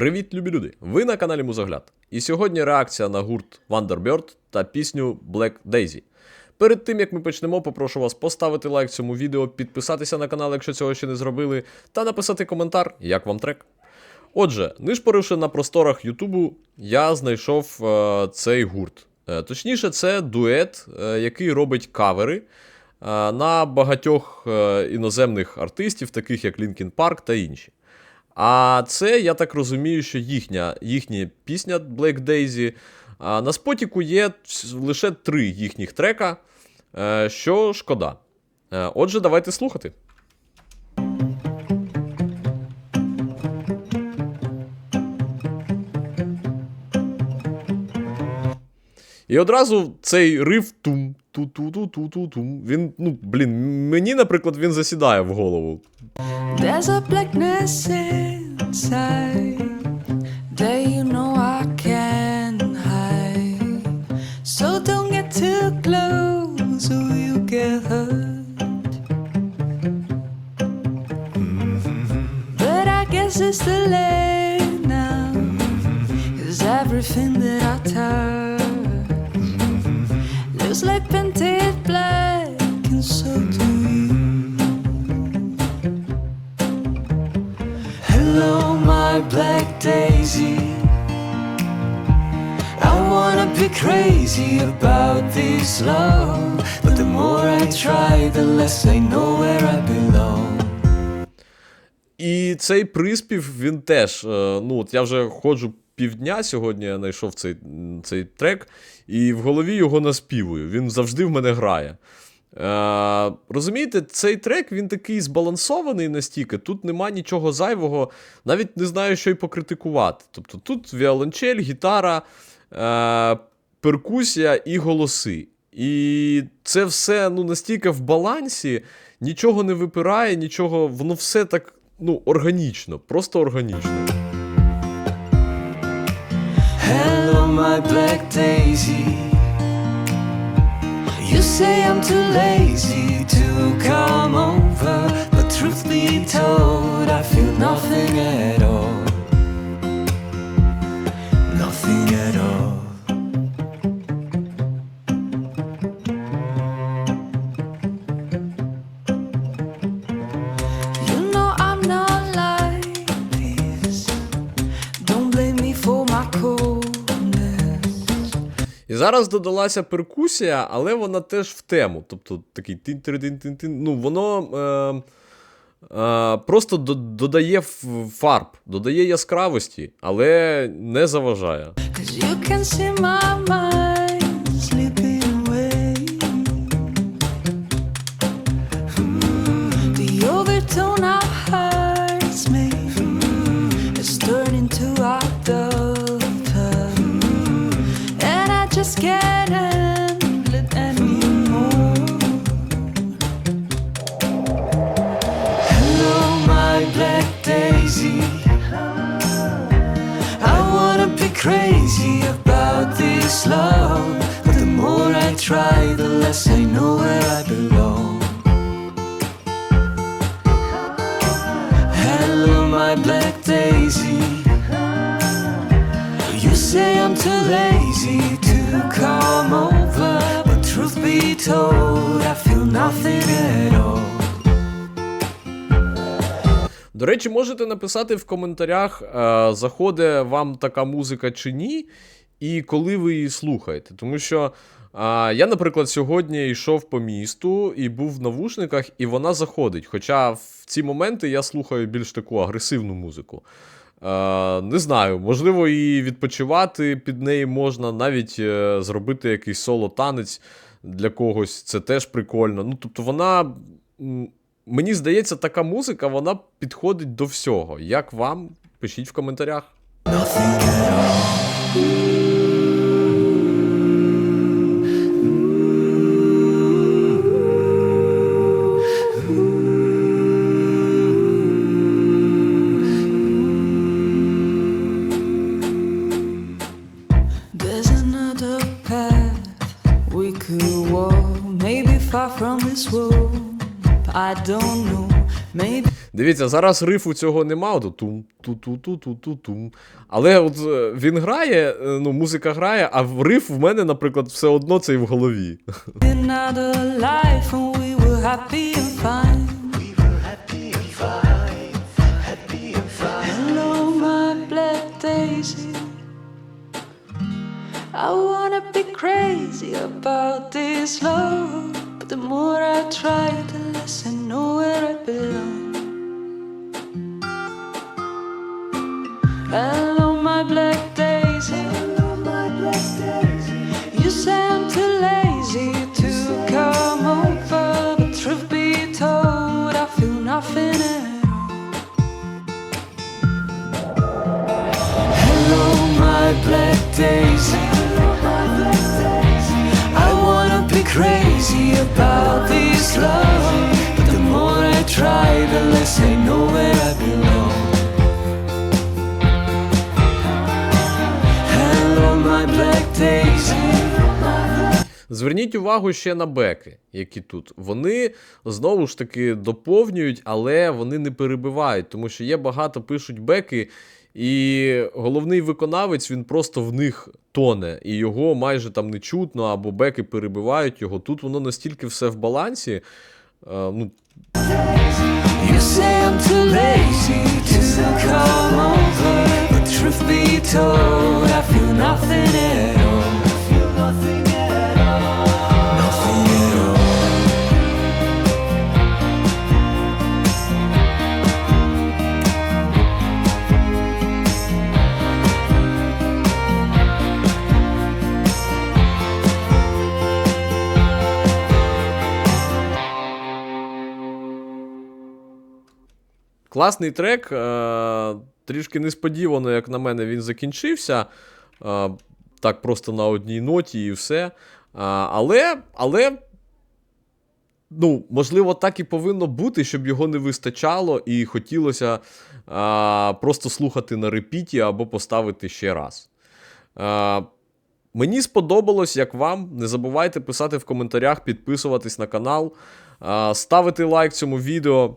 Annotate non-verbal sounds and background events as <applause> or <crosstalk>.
Привіт, любі люди! Ви на каналі Музогляд. І сьогодні реакція на гурт Wonderbird та пісню Black Daisy. Перед тим як ми почнемо, попрошу вас поставити лайк цьому відео, підписатися на канал, якщо цього ще не зробили, та написати коментар, як вам трек. Отже, нишпоривши на просторах Ютубу, я знайшов е, цей гурт. Е, точніше, це дует, е, який робить кавери е, на багатьох е, іноземних артистів, таких як Linkin Park та інші. А це, я так розумію, що їхня, їхня пісня Black Daisy. А на спотіку є лише три їхніх трека, е, що шкода. Е, Отже, давайте слухати. І одразу цей риф тум ту ту ту ту ту тум Він, ну, блін, мені, наприклад, він засідає в голову. There's a blackness inside that you know I can hide. So don't get too close or you get hurt. But I guess it's the late now. Cause everything that I touch looks like painted black, and so do you. Hello, my black daisy. I wanna be crazy about this love, but the more I try, the less I know where I belong. І цей приспів він теж. е, Ну, от я вже ходжу півдня сьогодні, я знайшов цей, цей трек, і в голові його наспівую. Він завжди в мене грає. Е, розумієте, цей трек він такий збалансований настільки, тут нема нічого зайвого, навіть не знаю, що й покритикувати. Тобто тут віолончель, гітара, е, перкусія і голоси. І це все ну, настільки в балансі, нічого не випирає, нічого, воно все так ну, органічно, просто органічно. My black daisy. You say I'm too lazy to come over, but truth be told, I feel nothing at all. І зараз додалася перкусія, але вона теж в тему. Тобто такий тин тин тин тин Ну, воно е, е, просто до- додає фарб, додає яскравості, але не заважає. Crazy about this love. But the more I try, the less I know where I belong. Hello, my black daisy. You say I'm too lazy to come over. But truth be told, I feel nothing at all. До речі, можете написати в коментарях, е, заходить вам така музика чи ні, і коли ви її слухаєте. Тому що е, я, наприклад, сьогодні йшов по місту і був в навушниках, і вона заходить. Хоча в ці моменти я слухаю більш таку агресивну музику. Е, не знаю, можливо, і відпочивати під неї можна, навіть е, зробити якийсь соло-танець для когось. Це теж прикольно. Ну, тобто вона. Мені здається, така музика вона підходить до всього. Як вам? Пишіть в коментарях. Don't know, maybe. Дивіться, зараз рифу цього нема, тум, ту ту ту ту ту тум. Але от е, він грає, е, ну, музика грає, а риф в мене, наприклад, все одно це і в голові. <laughs> I wanna be crazy about this love, the more I try, the less I know where I belong. Crazy about this love, but the more I try, the less I know where I belong. Hello, my black daisy. Зверніть увагу ще на беки, які тут. Вони знову ж таки доповнюють, але вони не перебивають, тому що є багато пишуть беки, і головний виконавець він просто в них тоне, і його майже там не чутно, або беки перебивають його. Тут воно настільки все в балансі. е, ну, You Класний трек. Е, трішки несподівано, як на мене, він закінчився. Е, так, просто на одній ноті і все. Е, але, але, ну, можливо, так і повинно бути, щоб його не вистачало, і хотілося просто слухати на репіті або поставити ще раз. Мені сподобалось, як вам. Не забувайте писати в коментарях, підписуватись на канал, ставити лайк цьому відео.